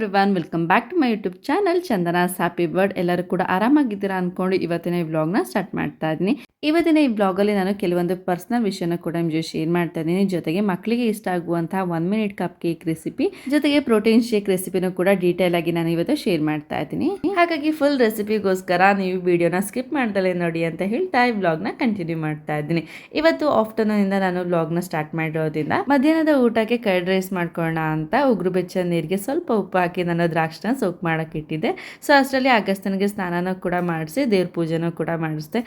Everyone welcome back to my YouTube channel Chandana's happy bird ಎಲ್ಲರೂ ಕೂಡ ಆರಾಮಾಗಿದ್ದೀರಾ ಅಂದ್ಕೊಂಡು ಇವತ್ತಿನ ಈ ವ್ಲಾಗ್ನ ಸ್ಟಾರ್ಟ್ ಮಾಡ್ತಾ ಇದ್ದೀನಿ. ಇವತ್ತಿನ ಈ ಬ್ಲಾಗಲ್ಲಿ ನಾನು ಕೆಲವೊಂದು ಪರ್ಸನಲ್ ವಿಷಯನ ಕೂಡ ನಿಮ್ಮ ಜೊತೆ ಶೇರ್ ಮಾಡ್ತಾ ಇದ್ದೀನಿ ಜೊತೆಗೆ ಮಕ್ಕಳಿಗೆ ಇಷ್ಟ ಆಗುವಂತಹ one minute cup cake recipe ಜೊತೆಗೆ ಪ್ರೋಟೀನ್ ಶೇಕ್ ರೆಸಿಪಿನೂ ಕೂಡ ಡೀಟೇಲ್ ಆಗಿ ನಾನು ಇವತ್ತು ಶೇರ್ ಮಾಡ್ತಾ ಇದ್ದೀನಿ ಹಾಗಾಗಿ ಫುಲ್ ರೆಸಿಪಿಗೋಸ್ಕರ ನೀವು ವಿಡಿಯೋನ ಸ್ಕಿಪ್ ಮಾಡ್ದಲೇ ನೋಡಿ ಅಂತ ಹೇಳ್ತಾ ಈ ಬ್ಲಾಗ್ನ ಕಂಟಿನ್ಯೂ ಮಾಡ್ತಾ ಇದ್ದೀನಿ ಇವತ್ತು ಆಫ್ಟರ್ನೂನ್ ಇಂದ ನಾನು ಬ್ಲಾಗ್ನ ಸ್ಟಾರ್ಟ್ ಮಾಡಿರೋದ್ರಿಂದ ಮಧ್ಯಾಹ್ನದ ಊಟಕ್ಕೆ ಕರ್ಡ್ ರೈಸ್ ಮಾಡ್ಕೊಳ್ಳೋಣ ಅಂತ ಉಗುರು ಬೆಚ್ಚ ನೀರಿಗೆ ಸ್ವಲ್ಪ ಉಪ್ಪು ಹಾಕಿ ನಾನು ದ್ರಾಕ್ಷಿನ ಸೋಕ್ ಮಾಡಕ್ಕೆ ಇಟ್ಟಿದ್ದೆ. ಸೊ ಅಷ್ಟರಲ್ಲಿ ಅಗಸ್ತನಿಗೆ ಸ್ನಾನನೂ ಕೂಡ ಮಾಡಿಸಿ ದೇವ್ರ ಪೂಜೆನೂ ಕೂಡ ಮಾಡಿಸಿದೆ.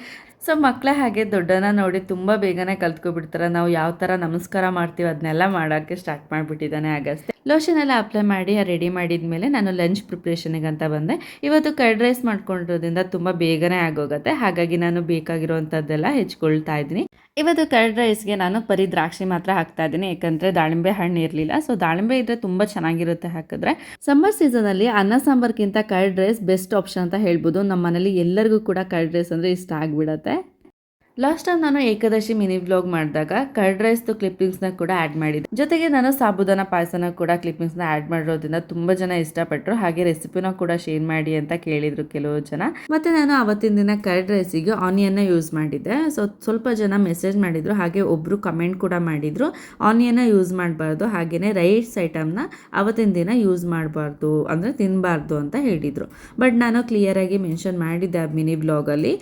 ಸೊ ಮಕ್ಕಳ ಹಾಗೆ ದೊಡ್ಡನ ನೋಡಿ ತುಂಬ ಬೇಗನೆ ಕಲ್ತ್ಕೊಬಿಡ್ತಾರೆ. ನಾವು ಯಾವ ಥರ ನಮಸ್ಕಾರ ಮಾಡ್ತೀವಿ ಅದನ್ನೆಲ್ಲ ಮಾಡೋಕ್ಕೆ ಸ್ಟಾರ್ಟ್ ಮಾಡಿಬಿಟ್ಟಿದ್ದಾನೆ ಆಗಸ್ಟ್. ಲೋಷನ್ ಎಲ್ಲ ಅಪ್ಲೈ ಮಾಡಿ ರೆಡಿ ಮಾಡಿದ್ಮೇಲೆ ನಾನು ಲಂಚ್ ಪ್ರಿಪ್ರೇಷನಿಗೆ ಅಂತ ಬಂದೆ. ಇವತ್ತು ಕರ್ಡ್ ರೈಸ್ ಮಾಡ್ಕೊಂಡಿರೋದ್ರಿಂದ ತುಂಬ ಬೇಗನೆ ಆಗೋಗುತ್ತೆ. ಹಾಗಾಗಿ ನಾನು ಬೇಕಾಗಿರೋವಂಥದ್ದೆಲ್ಲ ಹೆಚ್ಕೊಳ್ತಾ ಇದ್ದೀನಿ. ಇವತ್ತು ಕರ್ಡ್ ರೈಸ್ಗೆ ನಾನು ಬರೀ ದ್ರಾಕ್ಷಿ ಮಾತ್ರ ಹಾಕ್ತಾ ಇದ್ದೀನಿ ಯಾಕಂದರೆ ದಾಳಿಂಬೆ ಹಣ್ಣು ಇರಲಿಲ್ಲ. ಸೊ ದಾಳಿಂಬೆ ಇದ್ರೆ ತುಂಬ ಚೆನ್ನಾಗಿರುತ್ತೆ ಹಾಕಿದ್ರೆ. ಸಮ್ಮರ್ ಸೀಸನಲ್ಲಿ ಅನ್ನ ಸಾಂಬಾರ್ಗಿಂತ ಕರ್ಡ್ ರೈಸ್ ಬೆಸ್ಟ್ ಆಪ್ಷನ್ ಅಂತ ಹೇಳ್ಬೋದು. ನಮ್ಮ ಮನೇಲಿ ಎಲ್ಲರಿಗೂ ಕೂಡ ಕರ್ಡ್ ರೈಸ್ ಅಂದರೆ ಇಷ್ಟ ಆಗಿಬಿಡತ್ತೆ. ಲಾಸ್ಟ್ ಟೈಮ್ ನಾನು ಏಕಾದಶಿ ಮಿನಿ ವ್ಲಾಗ್ ಮಾಡಿದಾಗ ಕರ್ಡ್ ರೈಸ್ದು ಕ್ಲಿಪ್ಪಿಂಗ್ಸ್ನ ಕೂಡ ಆ್ಯಡ್ ಮಾಡಿದ್ದೆ. ಜೊತೆಗೆ ನಾನು ಸಾಬುದಾನ ಪಾಯಸನ ಕೂಡ ಕ್ಲಿಪ್ಪಿಂಗ್ಸ್ನ ಆ್ಯಡ್ ಮಾಡಿರೋದ್ರಿಂದ ತುಂಬ ಜನ ಇಷ್ಟಪಟ್ಟರು ಹಾಗೆ ರೆಸಿಪಿನ ಕೂಡ ಶೇರ್ ಮಾಡಿ ಅಂತ ಕೇಳಿದ್ರು ಕೆಲವು ಜನ. ಮತ್ತೆ ನಾನು ಅವತ್ತಿನ ದಿನ ಕರ್ಡ್ ರೈಸಿಗೆ ಆನಿಯನ್ನ ಯೂಸ್ ಮಾಡಿದ್ದೆ. ಸೊ ಸ್ವಲ್ಪ ಜನ ಮೆಸೇಜ್ ಮಾಡಿದ್ರು. ಹಾಗೆ ಒಬ್ರು ಕಮೆಂಟ್ ಕೂಡ ಮಾಡಿದ್ರು. ಆನಿಯನ್ನ ಯೂಸ್ ಮಾಡಬಾರ್ದು. ಹಾಗೆಯೇ ರೈಸ್ ಐಟಮ್ನ ಅವತ್ತಿನ ದಿನ ಯೂಸ್ ಮಾಡಬಾರ್ದು ಅಂದರೆ ತಿನ್ನಬಾರ್ದು ಅಂತ ಹೇಳಿದರು. ಬಟ್ ನಾನು ಕ್ಲಿಯರಾಗಿ ಮೆನ್ಷನ್ ಮಾಡಿದ್ದೆ ಆ ಮಿನಿ ಬ್ಲಾಗಲ್ಲಿ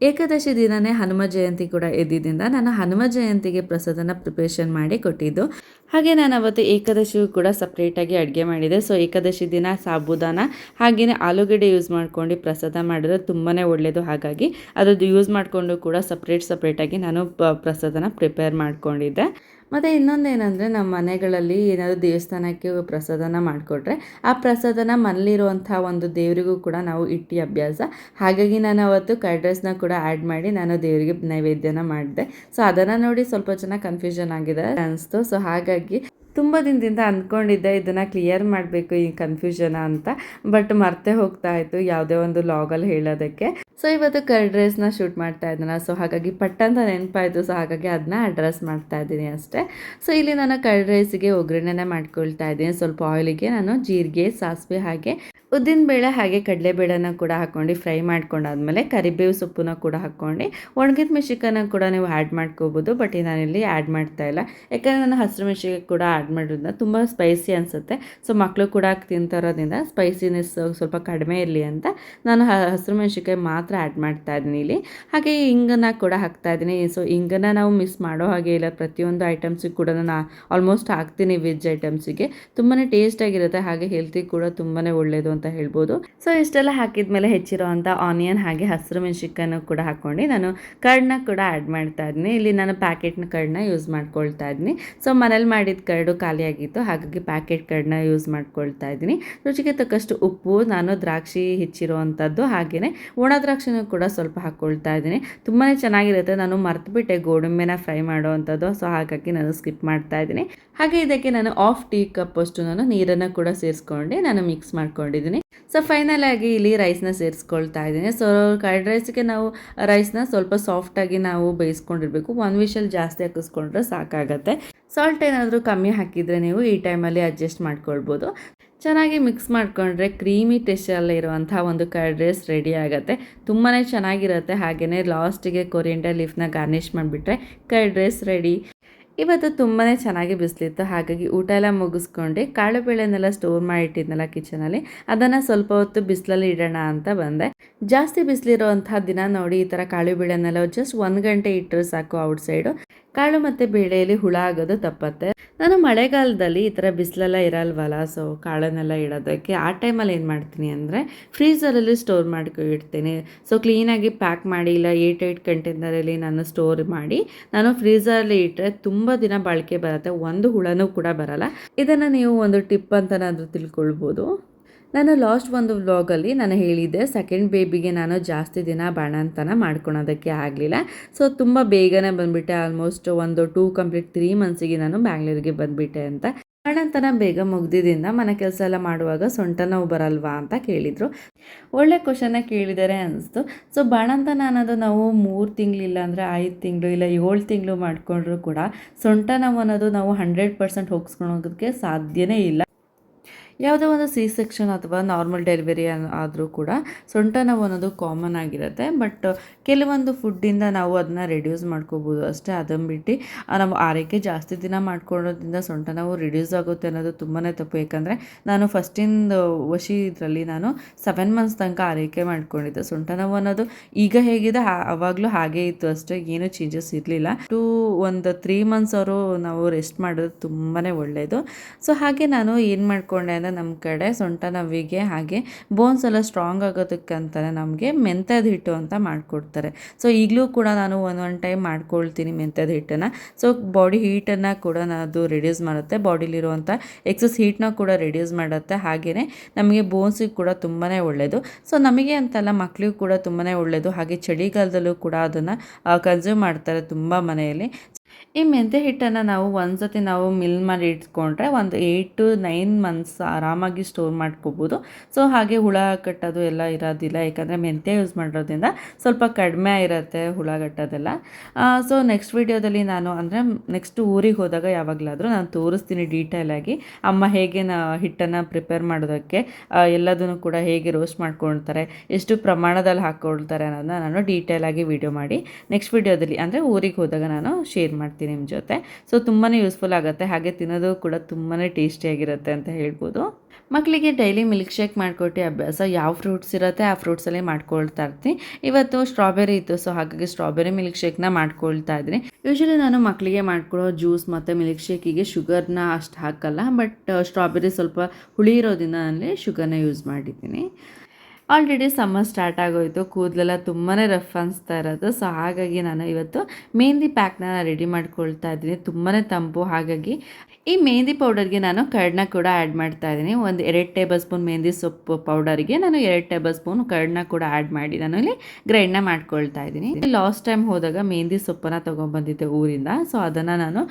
ಏಕಾದಶಿ ದಿನನೇ ಹನುಮ ಜಯಂತಿ ಕೂಡ ಇದ್ದಿದ್ದರಿಂದ ನಾನು ಹನುಮ ಜಯಂತಿಗೆ ಪ್ರಸಾದನ ಪ್ರಿಪ್ರೇಷನ್ ಮಾಡಿ ಕೊಟ್ಟಿದ್ದು. ಹಾಗೆ ನಾನು ಅವತ್ತು ಏಕಾದಶಿಗೂ ಕೂಡ ಸಪ್ರೇಟಾಗಿ ಅಡುಗೆ ಮಾಡಿದೆ. ಸೊ ಏಕಾದಶಿ ದಿನ ಸಾಬುದಾನ ಹಾಗೆಯೇ ಆಲೂಗಡ್ಡೆ ಯೂಸ್ ಮಾಡ್ಕೊಂಡು ಪ್ರಸಾದ ಮಾಡಿದ್ರೆ ತುಂಬಾ ಒಳ್ಳೆಯದು ಹಾಗಾಗಿ ಅದರದ್ದು ಯೂಸ್ ಮಾಡಿಕೊಂಡು ಕೂಡ ಸಪ್ರೇಟ್ ಸಪ್ರೇಟಾಗಿ ನಾನು ಪ್ರಸಾದನ ಪ್ರಿಪೇರ್ ಮಾಡ್ಕೊಂಡಿದ್ದೆ. ಮತ್ತು ಇನ್ನೊಂದೇನೆಂದರೆ ನಮ್ಮ ಮನೆಗಳಲ್ಲಿ ಏನಾದರೂ ದೇವಸ್ಥಾನಕ್ಕೆ ಪ್ರಸಾದನ ಮಾಡಿಕೊಟ್ರೆ ಆ ಪ್ರಸಾದನ ಮನೇಲಿರುವಂಥ ಒಂದು ದೇವರಿಗೂ ಕೂಡ ನಾವು ಇಟ್ಟಿ ಅಭ್ಯಾಸ. ಹಾಗಾಗಿ ನಾನು ಅವತ್ತು ಕರ್ಡ್ ರೈಸ್ನ ಕೂಡ ಆ್ಯಡ್ ಮಾಡಿ ನಾನು ದೇವರಿಗೆ ನೈವೇದ್ಯನ ಮಾಡಿದೆ. ಸೊ ಅದನ್ನು ನೋಡಿ ಸ್ವಲ್ಪ ಜನ ಕನ್ಫ್ಯೂಷನ್ ಆಗಿದೆ ಅನಿಸ್ತು ಸೊ ಹಾಗಾಗಿ ತುಂಬ ದಿನದಿಂದ ಅಂದ್ಕೊಂಡಿದ್ದೆ, ಇದನ್ನು ಕ್ಲಿಯರ್ ಮಾಡಬೇಕು ಈ ಕನ್ಫ್ಯೂಷನ ಅಂತ. ಬಟ್ ಮರ್ತೆ ಹೋಗ್ತಾ ಇತ್ತು, ಯಾವುದೇ ಒಂದು ಲಾಗಲ್ಲಿ ಹೇಳೋದಕ್ಕೆ. ಸೊ ಇವತ್ತು ಕರ್ಡ್ ರೈಸ್ನ ಶೂಟ್ ಮಾಡ್ತಾ ಇದ್ದಾನ. ಸೊ ಹಾಗಾಗಿ ಪಟ್ಟಂತ ನೆನಪಾಯಿತು. ಸೊ ಹಾಗಾಗಿ ಅದನ್ನ ಅಡ್ರೆಸ್ ಮಾಡ್ತಾ ಇದ್ದೀನಿ ಅಷ್ಟೇ. ಸೊ ಇಲ್ಲಿ ನಾನು ಕರ್ಡ್ ರೈಸಿಗೆ ಒಗ್ಗರಣೆನ ಮಾಡ್ಕೊಳ್ತಾ ಇದ್ದೀನಿ. ಸ್ವಲ್ಪ ಆಯಿಲಿಗೆ ನಾನು ಜೀರಿಗೆ, ಸಾಸಿವೆ ಹಾಗೆ ಉದ್ದಿನ ಬೇಳೆ ಹಾಗೆ ಕಡಲೆಬೇಳೆನ ಕೂಡ ಹಾಕ್ಕೊಂಡು ಫ್ರೈ ಮಾಡ್ಕೊಂಡಾದ್ಮೇಲೆ ಕರಿಬೇವು ಸೊಪ್ಪನ್ನ ಕೂಡ ಹಾಕ್ಕೊಂಡು ಒಣಗಿದ ಮಿಶಿಕನ ಕೂಡ ನೀವು ಆ್ಯಡ್ ಮಾಡ್ಕೋಬೋದು. ಬಟ್ ನಾನಿಲ್ಲಿ ಆ್ಯಡ್ ಮಾಡ್ತಾ ಇಲ್ಲ. ಯಾಕಂದರೆ ನಾನು ಹಸಿರು ಮೆಣಸಿಗೆ ಕೂಡ ಆ್ಯಡ್ ಮಾಡೋದ್ರಿಂದ ತುಂಬ ಸ್ಪೈಸಿ ಅನಿಸುತ್ತೆ. ಸೊ ಮಕ್ಕಳು ಕೂಡ ತಿಂತಿರೋದ್ರಿಂದ ಸ್ಪೈಸಿನೆಸ್ ಸ್ವಲ್ಪ ಕಡಿಮೆ ಇರಲಿ ಅಂತ ನಾನು ಹಸಿರು ಮೆಣಸಿಕಾಯಿ ಮಾತ್ರ ಆ್ಯಡ್ ಮಾಡ್ತಾ ಇದ್ದೀನಿ ಇಲ್ಲಿ. ಹಾಗೆ ಹಿಂಗನ್ನ ಕೂಡ ಹಾಕ್ತಾ ಇದ್ದೀನಿ. ಸೊ ಹಿಂಗನ್ನ ನಾವು ಮಿಸ್ ಮಾಡೋ ಹಾಗೆ ಇಲ್ಲ. ಪ್ರತಿಯೊಂದು ಐಟಮ್ಸಿಗೆ ಕೂಡ ನಾನು ಆಲ್ಮೋಸ್ಟ್ ಹಾಕ್ತೀನಿ ವೆಜ್ ಐಟಮ್ಸಿಗೆ ತುಂಬಾ ಟೇಸ್ಟಾಗಿರುತ್ತೆ ಹಾಗೆ ಹೆಲ್ತಿ ಕೂಡ ತುಂಬಾ ಒಳ್ಳೆಯದು ಅಂತ ಹೇಳ್ಬೋದು. ಸೊ ಇಷ್ಟೆಲ್ಲ ಹಾಕಿದ್ಮೇಲೆ ಹೆಚ್ಚಿರೋ ಅಂಥ ಆನಿಯನ್ ಹಾಗೆ ಹಸಿರು ಮೆಣಸಿನ್ಕಾಯನ್ನು ಕೂಡ ಹಾಕ್ಕೊಂಡು ನಾನು ಕರ್ಡ್ನ ಕೂಡ ಆ್ಯಡ್ ಮಾಡ್ತಾ ಇದ್ದೀನಿ. ಇಲ್ಲಿ ನಾನು ಪ್ಯಾಕೆಟ್ನ ಕರ್ಡ್ನ ಯೂಸ್ ಮಾಡ್ಕೊಳ್ತಾ ಇದ್ದೀನಿ. ಸೊ ಮನೇಲಿ ಮಾಡಿದ ಕರ್ಡು ಖಾಲಿಯಾಗಿತ್ತು. ಹಾಗಾಗಿ ಪ್ಯಾಕೆಟ್ ಕಡನ್ನ ಯೂಸ್ ಮಾಡ್ಕೊಳ್ತಾ ಇದ್ದೀನಿ. ರುಚಿಗೆ ತಕ್ಕಷ್ಟು ಉಪ್ಪು, ನಾನು ದ್ರಾಕ್ಷಿ ಹೆಚ್ಚಿರೋ ಅಂಥದ್ದು ಹಾಗೆಯೇ ಒಣ ದ್ರಾಕ್ಷಿನೂ ಕೂಡ ಸ್ವಲ್ಪ ಹಾಕ್ಕೊಳ್ತಾ ಇದ್ದೀನಿ. ತುಂಬಾ ಚೆನ್ನಾಗಿರುತ್ತೆ. ನಾನು ಮರ್ತುಬಿಟ್ಟೆ ಗೋಡಂಬಿನ ಫ್ರೈ ಮಾಡೋ ಅಂಥದ್ದು ಸೊ ಹಾಗಾಗಿ ನಾನು ಸ್ಕಿಪ್ ಮಾಡ್ತಾ ಇದ್ದೀನಿ. ಹಾಗೆ ಇದಕ್ಕೆ ನಾನು ಆಫ್ ಟೀ ಕಪ್ ಅಷ್ಟು ನಾನು ನೀರನ್ನು ಕೂಡ ಸೇರಿಸ್ಕೊಂಡು. ನಾನು ಮಿಕ್ಸ್ ಮಾಡ್ಕೊಂಡಿದ್ದೀನಿ. ಸೊ ಫೈನಲ್ ಆಗಿ ಇಲ್ಲಿ ರೈಸ್ನ ಸೇರಿಸ್ಕೊಳ್ತಾ ಇದ್ದೀನಿ. ಸೊ ಕರ್ಡ್ ರೈಸ್ಗೆ ನಾವು ರೈಸ್ನ ಸ್ವಲ್ಪ ಸಾಫ್ಟಾಗಿ ನಾವು ಬೇಯಿಸ್ಕೊಂಡಿರ್ಬೇಕು. ಒಂದು ವಿಷಲ್ ಜಾಸ್ತಿ ಹಾಕಿಸ್ಕೊಂಡ್ರೆ ಸಾಕಾಗತ್ತೆ. ಸಾಲ್ಟ್ ಏನಾದರೂ ಕಮ್ಮಿ ಹಾಕಿದರೆ ನೀವು ಈ ಟೈಮಲ್ಲಿ ಅಡ್ಜಸ್ಟ್ ಮಾಡ್ಕೊಳ್ಬೋದು. ಚೆನ್ನಾಗಿ ಮಿಕ್ಸ್ ಮಾಡಿಕೊಂಡ್ರೆ ಕ್ರೀಮಿ ಟೆಸ್ಟಲ್ಲಿ ಇರುವಂಥ ಒಂದು ಕರ್ಡ್ ರೈಸ್ ರೆಡಿ ಆಗುತ್ತೆ. ತುಂಬಾ ಚೆನ್ನಾಗಿರುತ್ತೆ. ಹಾಗೆಯೇ ಲಾಸ್ಟಿಗೆ ಕೊರಿಯಂಡರ್ ಲೀಫ್ನ ಗಾರ್ನಿಷ್ ಮಾಡಿಬಿಟ್ರೆ ಕರ್ಡ್ ರೈಸ್ ರೆಡಿ ಇವತ್ತು ತುಂಬಾ ಚೆನ್ನಾಗಿ ಬಿಸಿಲಿತ್ತು. ಹಾಗಾಗಿ ಊಟ ಎಲ್ಲ ಮುಗಿಸ್ಕೊಂಡು ಕಾಳು ಬೇಳೆನೆಲ್ಲ ಸ್ಟೋರ್ ಮಾಡಿಟ್ಟಿದ್ನಲ್ಲ ಕಿಚನಲ್ಲಿ ಅದನ್ನು ಸ್ವಲ್ಪ ಹೊತ್ತು ಬಿಸಿಲಲ್ಲಿ ಇಡೋಣ ಅಂತ ಬಂದೆ. ಜಾಸ್ತಿ ಬಿಸಿಲಿರೋವಂಥ ದಿನ ನೋಡಿ ಈ ಥರ ಕಾಳು ಬೇಳೆನೆಲ್ಲ ಜಸ್ಟ್ ಒಂದು ಗಂಟೆ ಇಟ್ಟರೆ ಸಾಕು ಔಟ್ ಸೈಡು ಕಾಳು ಮತ್ತು ಬೇಳೆಯಲ್ಲಿ ಹುಳ ಆಗೋದು ತಪ್ಪತ್ತೆ. ನಾನು ಮಳೆಗಾಲದಲ್ಲಿ ಈ ಥರ ಬಿಸಿಲೆಲ್ಲ ಇರಲ್ವಲ್ಲ ಸೊ ಕಾಳನ್ನೆಲ್ಲ ಇಡೋದಕ್ಕೆ ಆ ಟೈಮಲ್ಲಿ ಏನು ಮಾಡ್ತೀನಿ ಅಂದರೆ ಫ್ರೀಸರಲ್ಲಿ ಸ್ಟೋರ್ ಮಾಡ್ಕೊ ಇಡ್ತೀನಿ ಸೊ ಕ್ಲೀನಾಗಿ ಪ್ಯಾಕ್ ಮಾಡಿ, ಇಲ್ಲ ಏಟ್ ಏಯ್ಟ್ ಕಂಟೈನರಲ್ಲಿ ನಾನು ಸ್ಟೋರ್ ಮಾಡಿ, ನಾನು ಫ್ರೀಸರಲ್ಲಿ ಇಟ್ಟರೆ ತುಂಬ ದಿನ ಬಾಳಿಕೆ ಬರುತ್ತೆ, ಒಂದು ಹುಳನೂ ಕೂಡ ಬರಲ್ಲ. ಇದನ್ನು ನೀವು ಒಂದು ಟಿಪ್ ಅಂತನಾದರೂ ತಿಳ್ಕೊಳ್ಬೋದು. ನಾನು ಲಾಸ್ಟ್ ಒಂದು ವ್ಲಾಗಲ್ಲಿ ನಾನು ಹೇಳಿದ್ದೆ, ಸೆಕೆಂಡ್ ಬೇಬಿಗೆ ನಾನು ಜಾಸ್ತಿ ದಿನ ಬಾಣಂತನ ಮಾಡ್ಕೊಳೋದಕ್ಕೆ ಆಗಲಿಲ್ಲ. ಸೊ, ತುಂಬ ಬೇಗನೆ ಬಂದುಬಿಟ್ಟೆ. ಆಲ್ಮೋಸ್ಟ್ ಒಂದು ಟೂ ಕಂಪ್ಲೀಟ್ ತ್ರೀ ಮಂತ್ಸಿಗೆ ನಾನು ಬ್ಯಾಂಗ್ಳೂರಿಗೆ ಬಂದುಬಿಟ್ಟೆ ಅಂತ. ಬಾಣಂತನ ಬೇಗ ಮುಗ್ದಿದ್ದರಿಂದ ಮನೆ ಕೆಲಸ ಎಲ್ಲ ಮಾಡುವಾಗ ಸೊಂಟ ನೋವು ಬರಲ್ವಾ ಅಂತ ಕೇಳಿದರು. ಒಳ್ಳೆ ಕ್ವಶನ್ನ ಕೇಳಿದ್ದಾರೆ ಅನಿಸ್ತು. ಸೊ, ಬಾಣಂತನ ಅನ್ನೋದು ನಾವು ಮೂರು ತಿಂಗಳು ಅಂದರೆ ಐದು ತಿಂಗಳು ಇಲ್ಲ ಏಳು ತಿಂಗಳು ಮಾಡಿಕೊಂಡ್ರೂ ಕೂಡ ಸೊಂಟ ನೋವು ಅನ್ನೋದು ನಾವು ಹಂಡ್ರೆಡ್ ಪರ್ಸೆಂಟ್ ಹೋಗಿಸ್ಕೊಳೋದಕ್ಕೆ ಸಾಧ್ಯವೇ ಇಲ್ಲ. ಯಾವುದೋ ಒಂದು ಸಿ ಸೆಕ್ಷನ್ ಅಥವಾ ನಾರ್ಮಲ್ ಡೆಲಿವರಿ ಆದರೂ ಕೂಡ ಸೊಂಟ ನೋವು ಅನ್ನೋದು ಕಾಮನ್ ಆಗಿರುತ್ತೆ. ಬಟ್ ಕೆಲವೊಂದು ಫುಡ್ಡಿಂದ ನಾವು ಅದನ್ನ ರೆಡ್ಯೂಸ್ ಮಾಡ್ಕೋಬೋದು. ಅಷ್ಟೇ ಅದನ್ನು ಬಿಟ್ಟು ನಾವು ಆರೈಕೆ ಜಾಸ್ತಿ ದಿನ ಮಾಡ್ಕೊಳ್ಳೋದ್ರಿಂದ ಸೊಂಟ ನೋವು ರಿಡ್ಯೂಸ್ ಆಗುತ್ತೆ ಅನ್ನೋದು ತುಂಬಾ ತಪ್ಪು. ಯಾಕಂದರೆ ನಾನು ಫಸ್ಟಿಂದ ವಶಿ ಇದರಲ್ಲಿ ನಾನು ಸೆವೆನ್ ಮಂತ್ಸ್ ತನಕ ಆರೈಕೆ ಮಾಡ್ಕೊಂಡಿದ್ದೆ. ಸೊಂಟ ನೋವು ಅನ್ನೋದು ಈಗ ಹೇಗಿದೆ ಆವಾಗಲೂ ಹಾಗೇ ಇತ್ತು ಅಷ್ಟೇ. ಏನು ಚೇಂಜಸ್ ಇರಲಿಲ್ಲ. ಟು ಒಂದು ತ್ರೀ ಮಂತ್ಸ್ ಅವರು ನಾವು ರೆಸ್ಟ್ ಮಾಡೋದು ತುಂಬಾ ಒಳ್ಳೆಯದು ಸೊ ಹಾಗೆ ನಾನು ಏನು ಮಾಡ್ಕೊಂಡೆ ಅಂದರೆ ನಮ್ಮ ಕಡೆ ಸೊಂಟ ನೋವಿಗೆ ಹಾಗೆ ಬೋನ್ಸ್ ಎಲ್ಲ ಸ್ಟ್ರಾಂಗ್ ಆಗೋದಕ್ಕೆ ಅಂತಾನೆ ನಮಗೆ ಮೆಂತ್ಯದ ಹಿಟ್ಟು ಅಂತ ಮಾಡಿಕೊಡ್ತಾರೆ. ಸೊ ಈಗಲೂ ಕೂಡ ನಾನು ಒಂದೊಂದು ಟೈಮ್ ಮಾಡ್ಕೊಳ್ತೀನಿ ಮೆಂತ್ಯದ ಹಿಟ್ಟನ್ನು. ಸೊ ಬಾಡಿ ಹೀಟನ್ನು ಕೂಡ ಅದು ರಿಡ್ಯೂಸ್ ಮಾಡುತ್ತೆ. ಬಾಡಿಲಿರುವಂಥ ಎಕ್ಸಸ್ ಹೀಟ್ನ ಕೂಡ ರಿಡ್ಯೂಸ್ ಮಾಡುತ್ತೆ. ಹಾಗೆಯೇ ನಮಗೆ ಬೋನ್ಸಿಗೆ ಕೂಡ ತುಂಬಾ ಒಳ್ಳೆಯದು ಸೊ ನಮಗೆ ಅಂತಲ್ಲ ಮಕ್ಕಳಿಗೂ ಕೂಡ ತುಂಬಾ ಒಳ್ಳೆಯದು ಹಾಗೆ ಚಳಿಗಾಲದಲ್ಲೂ ಕೂಡ ಅದನ್ನು ಕನ್ಸ್ಯೂಮ್ ಮಾಡ್ತಾರೆ ತುಂಬ ಮನೆಯಲ್ಲಿ. ಈ ಮೆಂತ್ಯ ಹಿಟ್ಟನ್ನು ನಾವು ಒಂದ್ಸತಿ ನಾವು ಮಿಲ್ ಮಾಡಿ ಇಟ್ಕೊಂಡ್ರೆ ಒಂದು ಏಯ್ಟ್ ಟು ನೈನ್ ಮಂತ್ಸ್ ಆರಾಮಾಗಿ ಸ್ಟೋರ್ ಮಾಡ್ಕೋಬೋದು. ಸೊ ಹಾಗೆ ಹುಳ ಕಟ್ಟೋದು ಎಲ್ಲ ಇರೋದಿಲ್ಲ, ಯಾಕಂದರೆ ಮೆಂತ್ಯ ಯೂಸ್ ಮಾಡಿರೋದ್ರಿಂದ ಸ್ವಲ್ಪ ಕಡಿಮೆ ಇರುತ್ತೆ ಹುಳ ಕಟ್ಟೋದೆಲ್ಲ. ಸೊ ನೆಕ್ಸ್ಟ್ ವಿಡಿಯೋದಲ್ಲಿ ನಾನು ಅಂದರೆ ನೆಕ್ಸ್ಟ್ ಊರಿಗೆ ಹೋದಾಗ ಯಾವಾಗಲಾದರೂ ನಾನು ತೋರಿಸ್ತೀನಿ ಡೀಟೇಲಾಗಿ ಅಮ್ಮ ಹೇಗೆ ನಾ ಹಿಟ್ಟನ್ನು ಪ್ರಿಪೇರ್ ಮಾಡೋದಕ್ಕೆ ಎಲ್ಲದನ್ನು ಕೂಡ ಹೇಗೆ ರೋಸ್ಟ್ ಮಾಡ್ಕೊಳ್ತಾರೆ, ಎಷ್ಟು ಪ್ರಮಾಣದಲ್ಲಿ ಹಾಕ್ಕೊಳ್ತಾರೆ ಅನ್ನೋದನ್ನ ನಾನು ಡೀಟೇಲಾಗಿ ವಿಡಿಯೋ ಮಾಡಿ ನೆಕ್ಸ್ಟ್ ವಿಡಿಯೋದಲ್ಲಿ ಅಂದರೆ ಊರಿಗೆ ಹೋದಾಗ ನಾನು ಶೇರ್ ಮಾಡ್ತೀನಿ. ನಿಮ್ಮ ಜೊತೆ. ಸೊ ತುಂಬಾ ಯೂಸ್ಫುಲ್ ಆಗುತ್ತೆ. ಹಾಗೆ ತಿನ್ನೋದು ಕೂಡ ತುಂಬಾ ಟೇಸ್ಟಿಯಾಗಿರುತ್ತೆ ಅಂತ ಹೇಳ್ಬೋದು. ಮಕ್ಕಳಿಗೆ ಡೈಲಿ ಮಿಲ್ಕ್ ಶೇಕ್ ಮಾಡಿಕೊಟ್ಟು ಅಭ್ಯಾಸ ಯಾವ ಫ್ರೂಟ್ಸ್ ಇರುತ್ತೆ ಆ ಫ್ರೂಟ್ಸಲ್ಲೇ ಮಾಡ್ಕೊಳ್ತಾ ಇರ್ತೀನಿ. ಇವತ್ತು ಸ್ಟ್ರಾಬೆರಿ ಇತ್ತು ಸೊ ಹಾಗಾಗಿ ಸ್ಟ್ರಾಬೆರಿ ಮಿಲ್ಕ್ ಶೇಕ್ನ ಮಾಡ್ಕೊಳ್ತಾ ಇದ್ದೀನಿ. ಯೂಶಲಿ ನಾನು ಮಕ್ಕಳಿಗೆ ಮಾಡ್ಕೊಳ್ಳೋ ಜ್ಯೂಸ್ ಮತ್ತು ಮಿಲ್ಕ್ ಶೇಕಿಗೆ ಶುಗರ್ನ ಅಷ್ಟು ಹಾಕಲ್ಲ ಬಟ್ ಸ್ಟ್ರಾಬೆರಿ ಸ್ವಲ್ಪ ಹುಳಿ ಇರೋದ್ರಿಂದ ನಾನು ಶುಗರ್ನ ಯೂಸ್ ಮಾಡಿದ್ದೀನಿ. ಆಲ್ರೆಡಿ ಸಮ್ಮರ್ ಸ್ಟಾರ್ಟ್ ಆಗೋಯಿತು, ಕೂದಲೆಲ್ಲ ತುಂಬಾ ರಫ್ ಅನಿಸ್ತಾ ಇರೋದು. ಸೊ ಹಾಗಾಗಿ ನಾನು ಇವತ್ತು ಮೆಹಂದಿ ಪ್ಯಾಕ್ನ ರೆಡಿ ಮಾಡ್ಕೊಳ್ತಾ ಇದ್ದೀನಿ. ತುಂಬಾ ತಂಪು. ಹಾಗಾಗಿ ಈ ಮೆಹಂದಿ ಪೌಡರ್ಗೆ ನಾನು ಕರ್ಡ್ನ ಕೂಡ ಆ್ಯಡ್ ಮಾಡ್ತಾ ಇದ್ದೀನಿ. ಒಂದು ಎರಡು ಟೇಬಲ್ ಸ್ಪೂನ್ ಮೆಹಂದಿ ಸೊಪ್ಪು ಪೌಡರ್ಗೆ ನಾನು ಎರಡು ಟೇಬಲ್ ಸ್ಪೂನ್ ಕರ್ಡ್ನ ಕೂಡ ಆ್ಯಡ್ ಮಾಡಿ ನಾನು ಇಲ್ಲಿ ಗ್ರೈಂಡ್ನ ಮಾಡ್ಕೊಳ್ತಾ ಇದ್ದೀನಿ. ಲಾಸ್ಟ್ ಟೈಮ್ ಹೋದಾಗ ಮೆಹಂದಿ ಸೊಪ್ಪನ್ನ ತೊಗೊಂಬಂದಿದ್ದೆ ಊರಿಂದ. ಸೊ ಅದನ್ನು ನಾನು